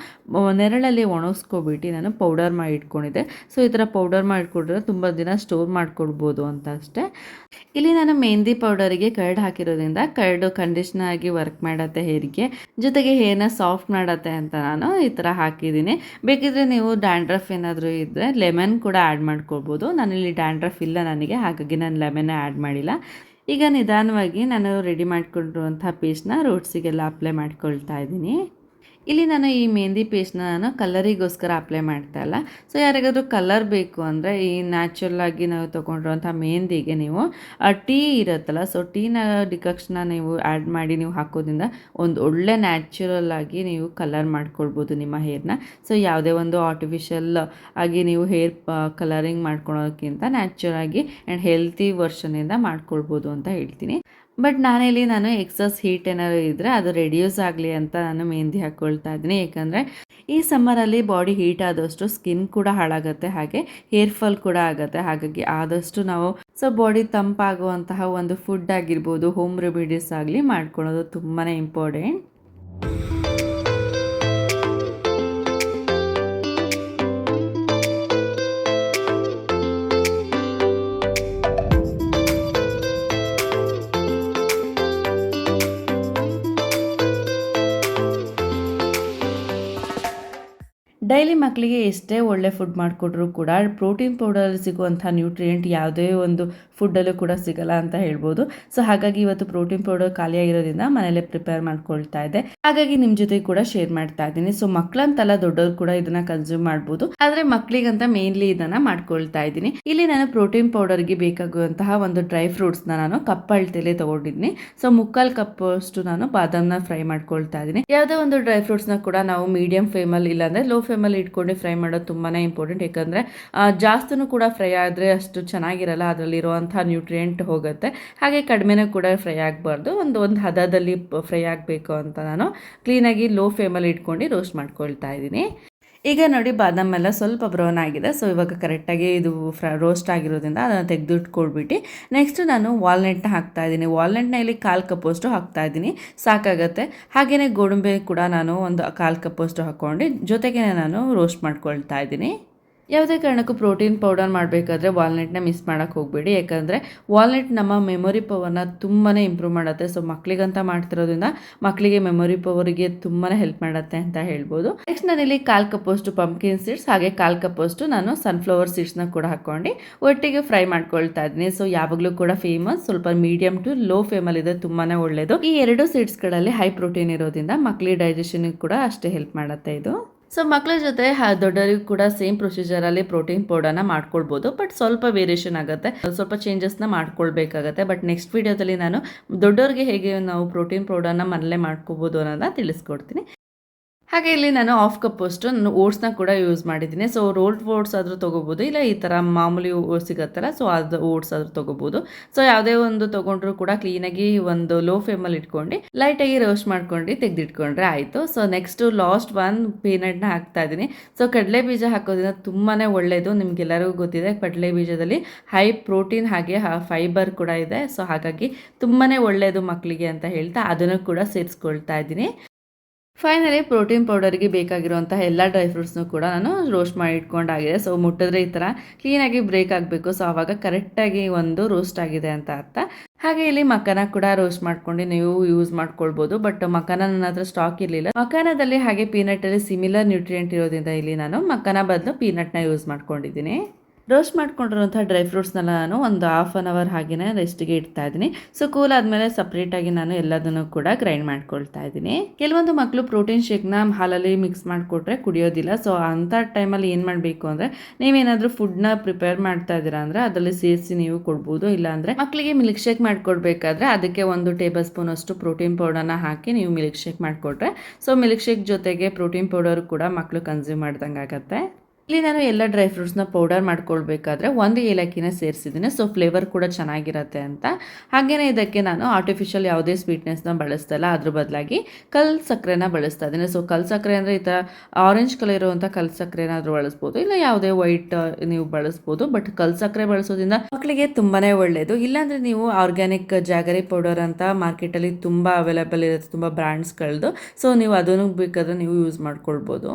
ನೆರಳಲ್ಲಿ ಒಣಗಿಸ್ಕೊಬಿಟ್ಟು ನಾನು ಪೌಡರ್ ಮಾಡಿ ಇಟ್ಕೊಂಡಿದ್ದೆ. ಸೊ ಈ ಥರ ಪೌಡರ್ ಮಾಡಿಟ್ಕೊಂಡ್ರೆ ತುಂಬ ದಿನ ಸ್ಟೋರ್ ಮಾಡಿಕೊಡ್ಬೋದು ಅಂತ ಅಷ್ಟೇ. ಇಲ್ಲಿ ನಾನು ಮೆಹಂದಿ ಪೌಡರಿಗೆ ಕರ್ಡ್ ಹಾಕಿರೋದ್ರಿಂದ ಕರ್ಡು ಕಂಡೀಷ್ನರ್ ಆಗಿ ವರ್ಕ್ ಮಾಡತ್ತೆ ಹೇರಿಗೆ, ಜೊತೆಗೆ ಹೇರ್ನ ಸಾಫ್ಟ್ ಮಾಡತ್ತೆ ಅಂತ ನಾನು ಈ ಥರ ಹಾಕಿದ್ದೀನಿ. ಬೇಕಿದ್ರೆ ನೀವು ಡ್ಯಾಂಡ್ರಫ್ ಏನಾದರೂ ಇದ್ದರೆ ಲೆಮನ್ ಕೂಡ ಆ್ಯಡ್ ಮಾಡ್ಕೊಳ್ಬೋದು. ನಾನಿಲ್ಲಿ ಡ್ಯಾಂಡ್ರಫ್ ಇಲ್ಲ ನನಗೆ, ಹಾಗಾಗಿ ನಾನು ಲೆಮನ್ ಆ್ಯಡ್ ಮಾಡಿಲ್ಲ. ಈಗ ನಿಧಾನವಾಗಿ ನಾನು ರೆಡಿ ಮಾಡಿಕೊಂಡಿರುವಂಥ ಪೇಸ್ಟ್ನ ರೂಟ್ಸಿಗೆಲ್ಲ ಅಪ್ಲೈ ಮಾಡ್ಕೊಳ್ತಾ ಇದ್ದೀನಿ. ಇಲ್ಲಿ ನಾನು ಈ ಮೆಹಂದಿ ಪೇಸ್ಟ್ನ ನಾನು ಕಲರಿಗೋಸ್ಕರ ಅಪ್ಲೈ ಮಾಡ್ತಾ ಇಲ್ಲ. ಸೊ ಯಾರಿಗಾದರೂ ಕಲರ್ ಬೇಕು ಅಂದರೆ ಈ ನ್ಯಾಚುರಲ್ ಆಗಿ ನಾವು ತೊಗೊಂಡಿರುವಂಥ ಮೆಹಂದಿಗೆ ನೀವು ಟೀ ಇರುತ್ತಲ್ಲ ಸೊ ಟೀನ ಡಿಕಾಕ್ಷನ್ನ ನೀವು ಆ್ಯಡ್ ಮಾಡಿ ನೀವು ಹಾಕೋದ್ರಿಂದ ಒಂದು ಒಳ್ಳೆ ನ್ಯಾಚುರಲ್ ಆಗಿ ನೀವು ಕಲರ್ ಮಾಡ್ಕೊಳ್ಬೋದು ನಿಮ್ಮ ಹೇರ್ನ ಸೊ ಯಾವುದೇ ಒಂದು ಆರ್ಟಿಫಿಷಿಯಲ್ ಆಗಿ ನೀವು ಹೇರ್ ಕಲರಿಂಗ್ ಮಾಡ್ಕೊಳೋದಕ್ಕಿಂತ ನ್ಯಾಚುರಲ್ ಆಗಿ ಆ್ಯಂಡ್ ಹೆಲ್ತಿ ವರ್ಷನಿಂದ ಮಾಡ್ಕೊಳ್ಬೋದು ಅಂತ ಹೇಳ್ತೀನಿ. ಬಟ್ ನಾನಿಲ್ಲಿ ನಾನು ಎಕ್ಸಸ್ ಹೀಟ್ ಏನಾದ್ರು ಇದ್ದರೆ ಅದು ರೆಡ್ಯೂಸ್ ಆಗಲಿ ಅಂತ ನಾನು ಮೆಹಂದಿ ಹಾಕ್ಕೊಳ್ತಾ ಇದ್ದೀನಿ. ಯಾಕಂದರೆ ಈ ಸಮ್ಮರಲ್ಲಿ ಬಾಡಿ ಹೀಟ್ ಆದಷ್ಟು ಸ್ಕಿನ್ ಕೂಡ ಹಾಳಾಗುತ್ತೆ, ಹಾಗೆ ಹೇರ್ ಫಾಲ್ ಕೂಡ ಆಗುತ್ತೆ, ಹಾಗಾಗಿ ಆದಷ್ಟು ನಾವು ಸೊ ಬಾಡಿ ತಂಪಾಗುವಂತಹ ಒಂದು ಫುಡ್ ಆಗಿರ್ಬೋದು ಹೋಮ್ ರೆಮಿಡೀಸ್ ಆಗಲಿ ಮಾಡ್ಕೊಳ್ಳೋದು ತುಂಬಾ ಇಂಪಾರ್ಟೆಂಟ್ ಡೈಲಿ ಮಕ್ಕಳಿಗೆ ಎಷ್ಟೇ ಒಳ್ಳೆ ಫುಡ್ ಮಾಡಿಕೊಟ್ರು ಕೂಡ ಪ್ರೋಟೀನ್ ಪೌಡರಲ್ಲಿ ಸಿಗುವಂಥ ನ್ಯೂಟ್ರಿಯೆಂಟ್ ಯಾವುದೇ ಒಂದು ಫುಡ್ಡಲ್ಲೂ ಕೂಡ ಸಿಗಲ್ಲ ಅಂತ ಹೇಳ್ಬೋದು. ಸೊ ಹಾಗಾಗಿ ಇವತ್ತು ಪ್ರೋಟೀನ್ ಪೌಡರ್ ಖಾಲಿಯಾಗಿರೋದ್ರಿಂದ ಮನೇಲೆ ಪ್ರಿಪೇರ್ ಮಾಡ್ಕೊಳ್ತಾ ಇದೆ ಹಾಗಾಗಿ ನಿಮ್ಮ ಜೊತೆ ಕೂಡ ಶೇರ್ ಮಾಡ್ತಾ ಇದ್ದೀನಿ. ಸೊ ಮಕ್ಕಳಂತಲ್ಲ ದೊಡ್ಡವರು ಕೂಡ ಇದನ್ನ ಕನ್ಸ್ಯೂಮ್ ಮಾಡ್ಬೋದು. ಆದರೆ ಮಕ್ಕಳಿಗಂತ ಮೇನ್ಲಿ ಇದನ್ನ ಮಾಡ್ಕೊಳ್ತಾ ಇದ್ದೀನಿ. ಇಲ್ಲಿ ನಾನು ಪ್ರೋಟೀನ್ ಪೌಡರ್ಗೆ ಬೇಕಾಗುವಂತಹ ಒಂದು ಡ್ರೈ ಫ್ರೂಟ್ಸ್ನ ನಾನು ಕಪ್ ಅಳತೆಲೆ ತಗೊಂಡಿದ್ದೀನಿ. ಸೊ ಮುಕ್ಕಾಲ್ ಕಪ್ ಅಷ್ಟು ನಾನು ಬಾದಾಮ್ನ ಫ್ರೈ ಮಾಡ್ಕೊಳ್ತಾ ಇದ್ದೀನಿ. ಯಾವುದೇ ಒಂದು ಡ್ರೈ ಫ್ರೂಟ್ಸ್ನ ಕೂಡ ನಾವು ಮೀಡಿಯಂ ಫ್ಲೇಮಲ್ಲಿ ಇಲ್ಲಾಂದ್ರೆ ಲೋ ಫ್ಲೇಮಲ್ಲಿ ಇಟ್ಕೊಂಡು ಫ್ರೈ ಮಾಡೋದು ತುಂಬಾನೇ ಇಂಪಾರ್ಟೆಂಟ್ ಯಾಕಂದ್ರೆ ಜಾಸ್ತಿನೂ ಕೂಡ ಫ್ರೈ ಆದರೆ ಅಷ್ಟು ಚೆನ್ನಾಗಿರಲ್ಲ ಅದರಲ್ಲಿರುವಂಥ ನ್ಯೂಟ್ರಿಯೆಂಟ್ ಹೋಗುತ್ತೆ. ಹಾಗೆ ಕಡಿಮೆನೂ ಕೂಡ ಫ್ರೈ ಆಗಬಾರ್ದು. ಒಂದು ಒಂದು ಹದದಲ್ಲಿ ಫ್ರೈ ಆಗಬೇಕು ಅಂತ ನಾನು ಕ್ಲೀನಾಗಿ ಲೋ ಫ್ಲೇಮಲ್ಲಿ ಇಟ್ಕೊಂಡು ರೋಸ್ಟ್ ಮಾಡ್ಕೊಳ್ತಾ ಇದ್ದೀನಿ. ಈಗ ನೋಡಿ ಬಾದಾಮೆಲ್ಲ ಸ್ವಲ್ಪ ಬ್ರೌನ್ ಆಗಿದೆ. ಸೊ ಇವಾಗ ಕರೆಕ್ಟಾಗಿ ಇದು ಫ್ರ ರೋಸ್ಟ್ ಆಗಿರೋದ್ರಿಂದ ಅದನ್ನು ತೆಗೆದು ಇಟ್ಕೊಳ್ಬಿಟ್ಟು ನೆಕ್ಸ್ಟ್ ನಾನು ವಾಲ್ನೆಟ್ನ ಹಾಕ್ತಾ ಇದ್ದೀನಿ. ವಾಲ್ನೆಟ್ನ ಇಲ್ಲಿ ಕಾಲು ಕಪ್ಪಷ್ಟು ಹಾಕ್ತಾ ಇದ್ದೀನಿ. ಸಾಕಾಗತ್ತೆ. ಹಾಗೆಯೇ ಗೋಡಂಬಿ ಕೂಡ ನಾನು ಒಂದು ಕಾಲು ಕಪ್ಪಷ್ಟು ಹಾಕ್ಕೊಂಡು ಜೊತೆಗೆ ನಾನು ರೋಸ್ಟ್ ಮಾಡ್ಕೊಳ್ತಾ ಇದ್ದೀನಿ. ಯಾವುದೇ ಕಾರಣಕ್ಕೂ ಪ್ರೋಟೀನ್ ಪೌಡರ್ ಮಾಡಬೇಕಾದ್ರೆ ವಾಲ್ನೆಟ್ನ ಮಿಸ್ ಮಾಡೋಕ್ಕೆ ಹೋಗಬೇಡಿ. ಯಾಕಂದರೆ ವಾಲ್ನಟ್ ನಮ್ಮ ಮೆಮೊರಿ ಪವರ್ನ ತುಂಬಾ ಇಂಪ್ರೂವ್ ಮಾಡುತ್ತೆ. ಸೊ ಮಕ್ಕಳಿಗಂತ ಮಾಡ್ತಿರೋದ್ರಿಂದ ಮಕ್ಕಳಿಗೆ ಮೆಮೊರಿ ಪವರಿಗೆ ತುಂಬಾ ಹೆಲ್ಪ್ ಮಾಡುತ್ತೆ ಅಂತ ಹೇಳ್ಬೋದು. ನೆಕ್ಸ್ಟ್ ನಾನಿಲ್ಲಿ ಕಾಲು ಕಪ್ಪಷ್ಟು ಪಂಪ್ಕಿನ್ ಸೀಡ್ಸ್ ಹಾಗೆ ಕಾಲು ಕಪ್ಪಷ್ಟು ನಾನು ಸನ್ಫ್ಲವರ್ ಸೀಡ್ಸ್ನ ಕೂಡ ಹಾಕ್ಕೊಂಡು ಒಟ್ಟಿಗೆ ಫ್ರೈ ಮಾಡ್ಕೊಳ್ತಾ ಇದ್ದೀನಿ. ಸೊ, ಯಾವಾಗಲೂ ಕೂಡ ಫೇಮಸ್. ಸ್ವಲ್ಪ ಮೀಡಿಯಂ ಟು ಲೋ ಫ್ಲೇಮಲ್ಲಿ ಇದೆ ತುಂಬಾ ಒಳ್ಳೆಯದು ಈ ಎರಡು ಸೀಡ್ಸ್ಗಳಲ್ಲಿ ಹೈ ಪ್ರೋಟೀನ್ ಇರೋದ್ರಿಂದ ಮಕ್ಕಳಿಗೆ ಡೈಜೆಷನ್ಗೆ ಕೂಡ ಅಷ್ಟೇ ಹೆಲ್ಪ್ ಮಾಡುತ್ತೆ ಇದು. ಸೊ ಮಕ್ಕಳ ಜೊತೆ ದೊಡ್ಡವರಿಗೂ ಕೂಡ ಸೇಮ್ ಪ್ರೊಸೀಜರಲ್ಲಿ ಪ್ರೋಟೀನ್ ಪೌಡರ್ನ ಮಾಡ್ಕೊಳ್ಬೋದು. ಬಟ್ ಸ್ವಲ್ಪ ವೇರಿಯೇಷನ್ ಆಗುತ್ತೆ. ಸ್ವಲ್ಪ ಚೇಂಜಸ್ನ ಮಾಡ್ಕೊಳ್ಬೇಕಾಗತ್ತೆ. ಬಟ್ ನೆಕ್ಸ್ಟ್ ವಿಡಿಯೋದಲ್ಲಿ ನಾನು ದೊಡ್ಡವ್ರಿಗೆ ಹೇಗೆ ನಾವು ಪ್ರೋಟೀನ್ ಪೌಡರ್ನ ಮನೇಲೆ ಮಾಡ್ಕೋಬೋದು ಅನ್ನೋದನ್ನ ತಿಳಿಸ್ಕೊಡ್ತೀನಿ. ಹಾಗೆ ಇಲ್ಲಿ ನಾನು ಆಫ್ ಕಪ್ ಅಷ್ಟು ನಾನು ಓಟ್ಸ್ನ ಕೂಡ ಯೂಸ್ ಮಾಡಿದ್ದೀನಿ. ಸೊ ರೋಲ್ಡ್ ಓಟ್ಸ್ ಆದರೂ ತೊಗೋಬೋದು. ಇಲ್ಲ, ಈ ಥರ ಮಾಮೂಲಿ ಸಿಗತ್ತಲ್ಲ ಸೊ ಅದು ಓಟ್ಸ್ ಆದರೂ ತೊಗೋಬೋದು. ಸೊ ಯಾವುದೇ ಒಂದು ತೊಗೊಂಡ್ರು ಕೂಡ ಕ್ಲೀನಾಗಿ ಒಂದು ಲೋ ಫ್ಲೇಮಲ್ಲಿ ಇಟ್ಕೊಂಡು ಲೈಟಾಗಿ ರೋಸ್ಟ್ ಮಾಡ್ಕೊಂಡು ತೆಗೆದಿಟ್ಕೊಂಡ್ರೆ ಆಯಿತು. ಸೊ ನೆಕ್ಸ್ಟು ಲಾಸ್ಟ್ ಒನ್ ಪೀನಟ್ನ ಹಾಕ್ತಾ ಇದ್ದೀನಿ. ಸೊ ಕಡಲೆ ಬೀಜ ಹಾಕೋದ್ರಿಂದ ತುಂಬಾ ಒಳ್ಳೆಯದು ನಿಮಗೆಲ್ಲರಿಗೂ ಗೊತ್ತಿದೆ, ಕಡಲೆ ಬೀಜದಲ್ಲಿ ಹೈ ಪ್ರೋಟೀನ್ ಹಾಗೆ ಫೈಬರ್ ಕೂಡ ಇದೆ. ಸೊ ಹಾಗಾಗಿ ತುಂಬಾ ಒಳ್ಳೆಯದು ಮಕ್ಕಳಿಗೆ ಅಂತ ಹೇಳ್ತಾ ಅದನ್ನು ಕೂಡ ಸೇರಿಸ್ಕೊಳ್ತಾ ಇದ್ದೀನಿ. ಫೈನಲಿ ಪ್ರೋಟೀನ್ ಪೌಡರ್ಗೆ ಬೇಕಾಗಿರುವಂತಹ ಎಲ್ಲ ಡ್ರೈ ಫ್ರೂಟ್ಸ್ನು ಕೂಡ ನಾನು ರೋಸ್ಟ್ ಮಾಡಿ ಇಟ್ಕೊಂಡಾಗಿದೆ. ಸೊ ಮುಟ್ಟಿದ್ರೆ ಈ ಥರ ಕ್ಲೀನಾಗಿ ಬ್ರೇಕ್ ಆಗಬೇಕು. ಸೊ ಆವಾಗ ಕರೆಕ್ಟಾಗಿ ಒಂದು ರೋಸ್ಟ್ ಆಗಿದೆ ಅಂತ ಅರ್ಥ. ಹಾಗೆ ಇಲ್ಲಿ ಮಕಾನ ಕೂಡ ರೋಸ್ಟ್ ಮಾಡ್ಕೊಂಡು ನೀವು ಯೂಸ್ ಮಾಡ್ಕೊಳ್ಬೋದು. ಬಟ್ ಮಕಾನ ನನ್ನ ಹತ್ರ ಸ್ಟಾಕ್ ಇರಲಿಲ್ಲ. ಮಕಾನದಲ್ಲಿ ಹಾಗೆ ಪೀನಟಲ್ಲಿ ಸಿಮಿಲರ್ ನ್ಯೂಟ್ರಿಯೆಂಟ್ ಇರೋದ್ರಿಂದ ಇಲ್ಲಿ ನಾನು ಮಕಾನ ಬದಲು ಪೀನಟ್ನ ಯೂಸ್ ಮಾಡ್ಕೊಂಡಿದ್ದೀನಿ. ರೋಸ್ಟ್ ಮಾಡ್ಕೊಂಡಿರುವಂಥ ಡ್ರೈ ಫ್ರೂಟ್ಸ್ನೆಲ್ಲ ನಾನು ಒಂದು ಹಾಫ್ ಆನ್ ಅವರ್ ಹಾಗೆಯೇ ರೆಸ್ಟಿಗೆ ಇಡ್ತಾ ಇದ್ದೀನಿ. ಸೊ ಕೂಲ್ ಆದಮೇಲೆ ಸಪ್ರೇಟಾಗಿ ನಾನು ಎಲ್ಲದನ್ನು ಕೂಡ ಗ್ರೈಂಡ್ ಮಾಡ್ಕೊಳ್ತಾ ಇದ್ದೀನಿ. ಕೆಲವೊಂದು ಮಕ್ಕಳು ಪ್ರೋಟೀನ್ ಶೇಕ್ನ ಹಾಲಲ್ಲಿ ಮಿಕ್ಸ್ ಮಾಡಿಕೊಟ್ರೆ ಕುಡಿಯೋದಿಲ್ಲ. ಸೊ ಅಂಥ ಟೈಮಲ್ಲಿ ಏನು ಮಾಡಬೇಕು ಅಂದರೆ, ನೀವೇನಾದರೂ ಫುಡ್ನ ಪ್ರಿಪೇರ್ ಮಾಡ್ತಾ ಇದ್ದೀರಾ ಅಂದರೆ, ಅದರಲ್ಲಿ ಸೇರಿಸಿ ನೀವು ಕೊಡ್ಬೋದು. ಇಲ್ಲಾಂದರೆ ಮಕ್ಕಳಿಗೆ ಮಿಲ್ಕ್ ಶೇಕ್ ಮಾಡಿಕೊಡ್ಬೇಕಾದ್ರೆ ಅದಕ್ಕೆ ಒಂದು ಟೇಬಲ್ ಸ್ಪೂನ್ ಅಷ್ಟು ಪ್ರೋಟೀನ್ ಪೌಡರ್ನ ಹಾಕಿ ನೀವು ಮಿಲ್ಕ್ ಶೇಕ್ ಮಾಡಿಕೊಟ್ರೆ ಸೊ ಮಿಲ್ಕ್ ಶೇಕ್ ಜೊತೆಗೆ ಪ್ರೋಟೀನ್ ಪೌಡರ್ ಕೂಡ ಮಕ್ಕಳು ಕನ್ಸ್ಯೂಮ್ ಮಾಡ್ದಂಗೆ ಆಗುತ್ತೆ ಇಲ್ಲಿ ನಾನು ಎಲ್ಲ ಡ್ರೈ ಫ್ರೂಟ್ಸ್ನ ಪೌಡರ್ ಮಾಡ್ಕೊಳ್ಬೇಕಾದ್ರೆ ಒಂದು ಏಲಕ್ಕಿನ ಸೇರಿಸಿದ್ದೀನಿ. ಸೊ ಫ್ಲೇವರ್ ಕೂಡ ಚೆನ್ನಾಗಿರತ್ತೆ ಅಂತ. ಹಾಗೆಯೇ ಇದಕ್ಕೆ ನಾನು ಆರ್ಟಿಫಿಷಿಯಲ್ ಯಾವುದೇ ಸ್ವೀಟ್ನೆಸ್ನ ಬಳಸ್ತಲ್ಲ, ಅದ್ರ ಬದಲಾಗಿ ಕಲ್ ಸಕ್ಕರೆನ ಬಳಸ್ತಾ ಇದ್ದೀನಿ. ಸೊ ಕಲ್ ಸಕ್ಕರೆ ಅಂದರೆ ಈ ಥರ ಆರೆಂಜ್ ಕಲರ್ ಇರುವಂಥ ಕಲ್ ಸಕ್ಕರೆನಾದರೂ ಬಳಸ್ಬೋದು, ಇಲ್ಲ ಯಾವುದೇ ವೈಟ್ ನೀವು ಬಳಸ್ಬೋದು. ಬಟ್ ಕಲ್ ಸಕ್ಕರೆ ಬಳಸೋದ್ರಿಂದ ಮಕ್ಕಳಿಗೆ ತುಂಬಾ ಒಳ್ಳೆಯದು ಇಲ್ಲಾಂದರೆ ನೀವು ಆರ್ಗ್ಯಾನಿಕ್ ಜಾಗರಿ ಪೌಡರ್ ಅಂತ ಮಾರ್ಕೆಟಲ್ಲಿ ತುಂಬ ಅವೈಲೇಬಲ್ ಇರುತ್ತೆ, ತುಂಬ ಬ್ರ್ಯಾಂಡ್ಸ್ಗಳದ್ದು ಸೊ ನೀವು ಅದನ್ನು ಬೇಕಾದರೆ ನೀವು ಯೂಸ್ ಮಾಡ್ಕೊಳ್ಬೋದು.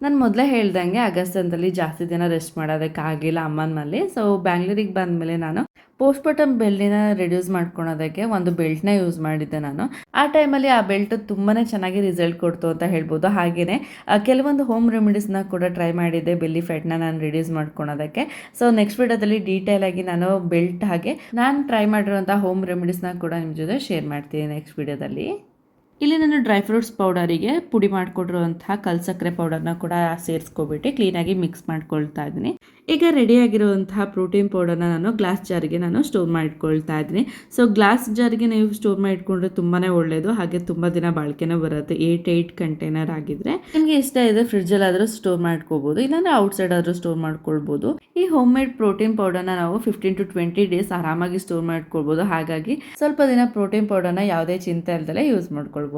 ನಾನು ಮೊದಲೇ ಹೇಳ್ದಂಗೆ ಆಗಸ್ಟಲ್ಲಿ ಜಾಸ್ತಿ ದಿನ ರೆಸ್ಟ್ ಮಾಡೋದಕ್ಕಾಗಿಲ್ಲ ಅಮ್ಮನ ಮೇಲೆ ಸೊ ಬ್ಯಾಂಗ್ಳೂರಿಗೆ ಬಂದಮೇಲೆ ನಾನು ಪೋಸ್ಟ್ ಬಾಟಮ್ ಬೆಲ್ಟಿನ ರಿಡ್ಯೂಸ್ ಮಾಡ್ಕೊಳೋದಕ್ಕೆ ಒಂದು ಬೆಲ್ಟ್ನ ಯೂಸ್ ಮಾಡಿದ್ದೆ ನಾನು. ಆ ಟೈಮಲ್ಲಿ ಆ ಬೆಲ್ಟ್ ತುಂಬಾ ಚೆನ್ನಾಗಿ ರಿಸಲ್ಟ್ ಕೊಡ್ತು ಅಂತ ಹೇಳ್ಬೋದು. ಹಾಗೆಯೇ ಕೆಲವೊಂದು ಹೋಮ್ ರೆಮಿಡೀಸ್ನ ಕೂಡ ಟ್ರೈ ಮಾಡಿದ್ದೆ ಬೆಲ್ಲಿ ಫ್ಯಾಟ್ನ ನಾನು ರಿಡ್ಯೂಸ್ ಮಾಡ್ಕೊಳೋದಕ್ಕೆ. ಸೊ ನೆಕ್ಸ್ಟ್ ವಿಡಿಯೋದಲ್ಲಿ ಡೀಟೇಲ್ ಆಗಿ ನಾನು ಬೆಲ್ಟ್ ಹಾಗೆ ನಾನು ಟ್ರೈ ಮಾಡಿರುವಂಥ ಹೋಮ್ ರೆಮಿಡೀಸ್ನ ಕೂಡ ನಿಮ್ಮ ಜೊತೆ ಶೇರ್ ಮಾಡ್ತೀನಿ ನೆಕ್ಸ್ಟ್ ವಿಡಿಯೋದಲ್ಲಿ ಇಲ್ಲಿ ನಾನು ಡ್ರೈ ಫ್ರೂಟ್ಸ್ ಪೌಡರಿಗೆ ಪುಡಿ ಮಾಡಿಕೊಡಿರುವಂತಹ ಕಲ್ ಸಕ್ಕರೆ ಪೌಡರ್ನ ಕೂಡ ಸೇರಿಸ್ಕೊಬಿಟ್ಟು ಕ್ಲೀನಾಗಿ ಮಿಕ್ಸ್ ಮಾಡ್ಕೊಳ್ತಾ ಇದ್ದೀನಿ. ಈಗ ರೆಡಿಯಾಗಿರುವಂತಹ ಪ್ರೋಟೀನ್ ಪೌಡರ್ನ ನಾನು ಗ್ಲಾಸ್ ಜಾರಿಗೆ ನಾನು ಸ್ಟೋರ್ ಮಾಡಿಟ್ಕೊಳ್ತಾ ಇದ್ದೀನಿ. ಸೊ ಗ್ಲಾಸ್ ಜಾರಿಗೆ ನೀವು ಸ್ಟೋರ್ ಮಾಡಿಟ್ಕೊಂಡ್ರೆ ತುಂಬಾ ಒಳ್ಳೆಯದು ಹಾಗೆ ತುಂಬ ದಿನ ಬಾಳಿಕೆನೂ ಬರುತ್ತೆ. ಏಟ್ ಏಯ್ಟ್ ಕಂಟೈನರ್ ಆಗಿದ್ರೆ. ನಿಮಗೆ ಇಷ್ಟ ಇದೆ ಫ್ರಿಡ್ಜಲ್ಲಿ ಆದರೂ ಸ್ಟೋರ್ ಮಾಡ್ಕೋಬೋದು. ಇಲ್ಲಾಂದ್ರೆ ಔಟ್ಸೈಡ್ ಆದರೂ ಸ್ಟೋರ್ ಮಾಡ್ಕೊಳ್ಬಹುದು ಈ ಹೋಮ್ ಮೇಡ್ ಪ್ರೋಟೀನ್ ಪೌಡರ್ನ ನಾವು ಫಿಫ್ಟೀನ್ ಟು ಟ್ವೆಂಟಿ ಡೇಸ್ ಆರಾಮಾಗಿ ಸ್ಟೋರ್ ಮಾಡ್ಕೊಳ್ಬೋದು. ಹಾಗಾಗಿ ಸ್ವಲ್ಪ ದಿನ ಪ್ರೋಟೀನ್ ಪೌಡರ್ನ ಯಾವುದೇ ಚಿಂತೆ ಇಲ್ದಲೆ ಯೂಸ್ ಮಾಡ್ಕೊಳ್ಬೋದು.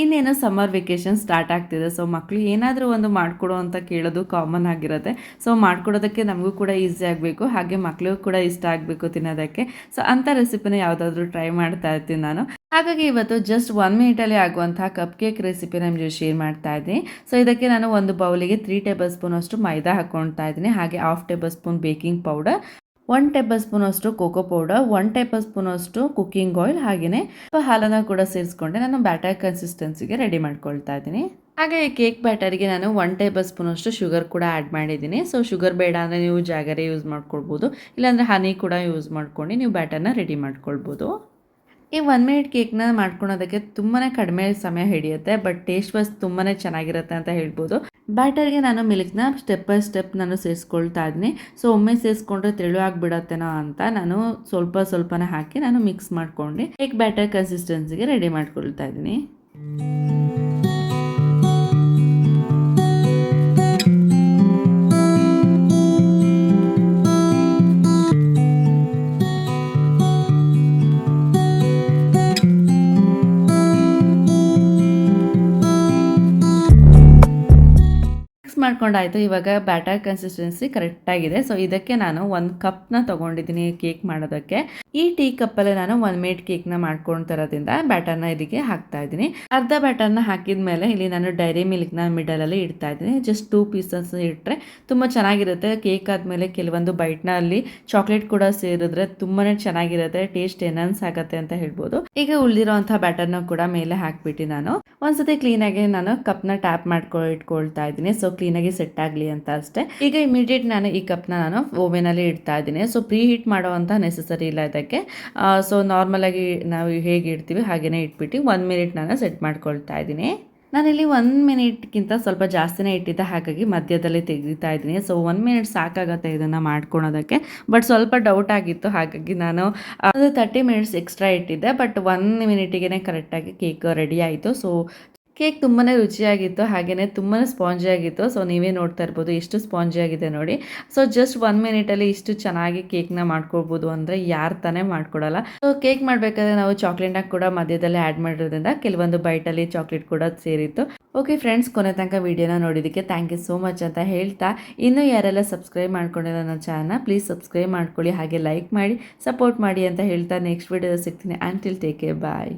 ಇನ್ನೇನು ಸಮ್ಮರ್ ವೆಕೇಶನ್ ಸ್ಟಾರ್ಟ್ ಆಗ್ತಿದೆ. ಸೊ ಮಕ್ಕಳು ಏನಾದರೂ ಒಂದು ಮಾಡಿಕೊಡು ಅಂತ ಕೇಳೋದು ಕಾಮನ್ ಆಗಿರುತ್ತೆ. ಸೊ ಮಾಡ್ಕೊಡೋದಕ್ಕೆ ನಮಗೂ ಕೂಡ ಈಸಿ ಆಗಬೇಕು. ಹಾಗೆ ಮಕ್ಕಳಿಗೂ ಕೂಡ ಇಷ್ಟ ಆಗಬೇಕು ತಿನ್ನೋದಕ್ಕೆ. ಸೊ ಅಂಥ ರೆಸಿಪಿನ ಯಾವುದಾದ್ರೂ ಟ್ರೈ ಮಾಡ್ತಾ ಇರ್ತೀನಿ ನಾನು. ಹಾಗಾಗಿ ಇವತ್ತು ಜಸ್ಟ್ ಒನ್ ಮಿನಿಟಲ್ಲಿ ಆಗುವಂತಹ ಕಪ್ ಕೇಕ್ ರೆಸಿಪಿ ನಿಮ್ಮ ಜೊತೆ ಶೇರ್ ಮಾಡ್ತಾ ಇದ್ದೀನಿ. ಸೊ ಇದಕ್ಕೆ ನಾನು ಒಂದು ಬೌಲಿಗೆ ತ್ರೀ ಟೇಬಲ್ ಸ್ಪೂನ್ ಅಷ್ಟು ಮೈದಾ ಹಾಕ್ಕೊಳ್ತಾ ಇದ್ದೀನಿ. ಹಾಗೆ half tablespoon baking powder one tablespoon ಅಷ್ಟು cocoa powder one table spoon ಅಷ್ಟು ಕುಕ್ಕಿಂಗ್ ಆಯಿಲ್ ಹಾಗೆಯೇ ಸ್ವಲ್ಪ ಹಾಲನ್ನು ಕೂಡ ಸೇರಿಸ್ಕೊಂಡೆ. ನಾನು ಬ್ಯಾಟರ್ ಕನ್ಸಿಸ್ಟೆನ್ಸಿಗೆ ರೆಡಿ ಮಾಡ್ಕೊಳ್ತಾ ಇದ್ದೀನಿ. ಹಾಗೆ ಕೇಕ್ ಬ್ಯಾಟರ್ಗೆ ನಾನು ಒನ್ ಟೇಬಲ್ ಸ್ಪೂನ್ ಅಷ್ಟು ಶುಗರ್ ಕೂಡ ಆ್ಯಡ್ ಮಾಡಿದ್ದೀನಿ. ಸೊ ಶುಗರ್ ಬೇಡ ಅಂದರೆ ನೀವು ಜಾಗರೇ ಯೂಸ್ ಮಾಡ್ಕೊಳ್ಬೋದು. ಇಲ್ಲಾಂದರೆ ಹನಿ ಕೂಡ ಯೂಸ್ ಮಾಡ್ಕೊಂಡು ನೀವು ಬ್ಯಾಟರ್ನ ರೆಡಿ ಮಾಡ್ಕೊಳ್ಬೋದು. ಈ ಒನ್ ಮಿನಿಟ್ ಕೇಕ್ನ ಮಾಡ್ಕೊಳೋದಕ್ಕೆ ತುಂಬಾ ಕಡಿಮೆ ಸಮಯ ಹಿಡಿಯುತ್ತೆ ಬಟ್ ಟೇಸ್ಟ್ ವೈಸ್ ತುಂಬಾ ಚೆನ್ನಾಗಿರುತ್ತೆ ಅಂತ ಹೇಳ್ಬೋದು. ಬ್ಯಾಟರ್ಗೆ ನಾನು ಮಿಲ್ಕ್ನ ಸ್ಟೆಪ್ ಬೈ ಸ್ಟೆಪ್ ನಾನು ಸೇರಿಸ್ಕೊಳ್ತಾ ಇದ್ದೀನಿ. ಸೊ ಒಮ್ಮೆ ಸೇರಿಸ್ಕೊಂಡ್ರೆ ತೆಳು ಆಗಿಬಿಡತ್ತೇನೋ ಅಂತ ನಾನು ಸ್ವಲ್ಪ ಸ್ವಲ್ಪನೇ ಹಾಕಿ ನಾನು ಮಿಕ್ಸ್ ಮಾಡ್ಕೊಂಡು ಕೇಕ್ ಬ್ಯಾಟರ್ ಕನ್ಸಿಸ್ಟೆನ್ಸಿಗೆ ರೆಡಿ ಮಾಡ್ಕೊಳ್ತಾ ಇದ್ದೀನಿ. ಮಾಡ್ಕೊಂಡಾಯ್ತು. ಇವಾಗ ಬ್ಯಾಟರ್ ಕನ್ಸಿಸ್ಟೆನ್ಸಿ ಕರೆಕ್ಟಾಗಿದೆ ಸೊ ಇದಕ್ಕೆ ನಾನು ಒಂದು ಕಪ್ನ ತೊಗೊಂಡಿದ್ದೀನಿ ಕೇಕ್ ಮಾಡೋದಕ್ಕೆ. ಈ ಟೀ ಕಪ್ಪಲ್ಲಿ ನಾನು ಒನ್ ಮೇಡ್ ಕೇಕ್ನ ಮಾಡ್ಕೊಂಡು ತರೋದ್ರಿಂದ ಬ್ಯಾಟರ್ನ ಇದಕ್ಕೆ ಹಾಕ್ತಾ ಇದ್ದೀನಿ. ಅರ್ಧ ಬ್ಯಾಟರ್ನ ಹಾಕಿದ ಮೇಲೆ ಇಲ್ಲಿ ನಾನು ಡೈರಿ ಮಿಲ್ಕ್ನ ಮಿಡಲಲ್ಲಿ ಇಡ್ತಾ ಇದ್ದೀನಿ. ಜಸ್ಟ್ ಟೂ ಪೀಸಸ್ ಇಟ್ಟರೆ ತುಂಬ ಚೆನ್ನಾಗಿರುತ್ತೆ. ಕೇಕ್ ಆದಮೇಲೆ ಕೆಲವೊಂದು ಬೈಟ್ನ ಅಲ್ಲಿ ಚಾಕ್ಲೇಟ್ ಕೂಡ ಸೇರಿದ್ರೆ ತುಂಬಾನೇ ಚೆನ್ನಾಗಿರುತ್ತೆ. ಟೇಸ್ಟ್ ಎನನ್ಸ್ ಆಗುತ್ತೆ ಅಂತ ಹೇಳ್ಬೋದು. ಈಗ ಉಳಿದಿರೋಂಥ ಬ್ಯಾಟರ್ನ ಕೂಡ ಮೇಲೆ ಹಾಕ್ಬಿಟ್ಟು ನಾನು ಒಂದ್ಸತಿ ಕ್ಲೀನಾಗಿ ನಾನು ಕಪ್ನ ಟ್ಯಾಪ್ ಮಾಡ್ಕೊ, ಇಟ್ಕೊಳ್ತಾ ಇದ್ದೀನಿ. ಸೊ ಕ್ಲೀನಾಗಿ ಸೆಟ್ ಆಗಲಿ ಅಂತ ಅಷ್ಟೇ. ಈಗ ಇಮಿಡಿಯೇಟ್ ನಾನು ಈ ಕಪ್ನ ನಾನು ಓವೆನಲ್ಲಿ ಇಡ್ತಾ ಇದ್ದೀನಿ. ಸೊ ಪ್ರೀ ಹೀಟ್ ಮಾಡುವಂಥ ನೆಸೆಸರಿ ಇಲ್ಲ ಇದಕ್ಕೆ. ಸೊ ನಾರ್ಮಲಾಗಿ ನಾವು ಹೇಗೆ ಇಡ್ತೀವಿ ಹಾಗೆಯೇ ಇಟ್ಬಿಟ್ಟು ಒನ್ ಮಿನಿಟ್ ನಾನು ಸೆಟ್ ಮಾಡ್ಕೊಳ್ತಾ ಇದ್ದೀನಿ. ನಾನಿಲ್ಲಿ ಒನ್ ಮಿನಿಟ್ಗಿಂತ ಸ್ವಲ್ಪ ಜಾಸ್ತಿನೇ ಇಟ್ಟಿದ್ದೆ ಹಾಗಾಗಿ ಮಧ್ಯದಲ್ಲಿ ತೆಗಿತಾ ಇದ್ದೀನಿ. ಸೊ ಒನ್ ಮಿನಿಟ್ ಸಾಕಾಗತ್ತೆ ಇದನ್ನು ಮಾಡ್ಕೊಳೋದಕ್ಕೆ. ಬಟ್ ಸ್ವಲ್ಪ ಡೌಟ್ ಆಗಿತ್ತು ಹಾಗಾಗಿ ನಾನು ಅದು ತರ್ಟಿ ಮಿನಿಟ್ಸ್ ಎಕ್ಸ್ಟ್ರಾ ಇಟ್ಟಿದ್ದೆ. ಬಟ್ ಒನ್ ಮಿನಿಟಿಗೆ ಕರೆಕ್ಟಾಗಿ ಕೇಕ್ ರೆಡಿ ಆಯಿತು. ಸೊ ಕೇಕ್ ತುಂಬಾ ರುಚಿಯಾಗಿತ್ತು ಹಾಗೆಯೇ ತುಂಬಾ ಸ್ಪಾಂಜಿ ಆಗಿತ್ತು. ಸೊ ನೀವೇ ನೋಡ್ತಾ ಇರ್ಬೋದು ಎಷ್ಟು ಸ್ಪಾಂಜಿ ಆಗಿದೆ ನೋಡಿ. ಸೊ ಜಸ್ಟ್ ಒನ್ ಮಿನಿಟಲ್ಲಿ ಇಷ್ಟು ಚೆನ್ನಾಗಿ ಕೇಕ್ನ ಮಾಡ್ಕೊಳ್ಬೋದು ಅಂದರೆ ಯಾರು ತಾನೇ ಮಾಡ್ಕೊಡಲ್ಲ. ಸೊ ಕೇಕ್ ಮಾಡಬೇಕಾದ್ರೆ ನಾವು ಚಾಕ್ಲೇಟ್ನ ಕೂಡ ಮಧ್ಯದಲ್ಲಿ ಆ್ಯಡ್ ಮಾಡಿರೋದ್ರಿಂದ ಕೆಲವೊಂದು ಬೈಟಲ್ಲಿ ಚಾಕ್ಲೇಟ್ ಕೂಡ ಸೇರಿತ್ತು. ಓಕೆ ಫ್ರೆಂಡ್ಸ್ ಕೊನೆ ತನಕ ವಿಡಿಯೋನ ನೋಡಿದ್ದಕ್ಕೆ ಥ್ಯಾಂಕ್ ಯು ಸೋ ಮಚ್ ಅಂತ ಹೇಳ್ತಾ. ಇನ್ನೂ ಯಾರೆಲ್ಲ ಸಬ್ಸ್ಕ್ರೈಬ್ ಮಾಡ್ಕೊಂಡಿರೋ ನನ್ನ ಚಾನಲ್ನ ಪ್ಲೀಸ್ ಸಬ್ಸ್ಕ್ರೈಬ್ ಮಾಡ್ಕೊಳ್ಳಿ, ಹಾಗೆ ಲೈಕ್ ಮಾಡಿ ಸಪೋರ್ಟ್ ಮಾಡಿ ಅಂತ ಹೇಳ್ತಾ ನೆಕ್ಸ್ಟ್ ವಿಡಿಯೋದಲ್ಲಿ ಸಿಗ್ತೀನಿ. ಆ್ಯಂಟಿಲ್ ಟೇಕ್ ಕೇರ್ ಬಾಯ್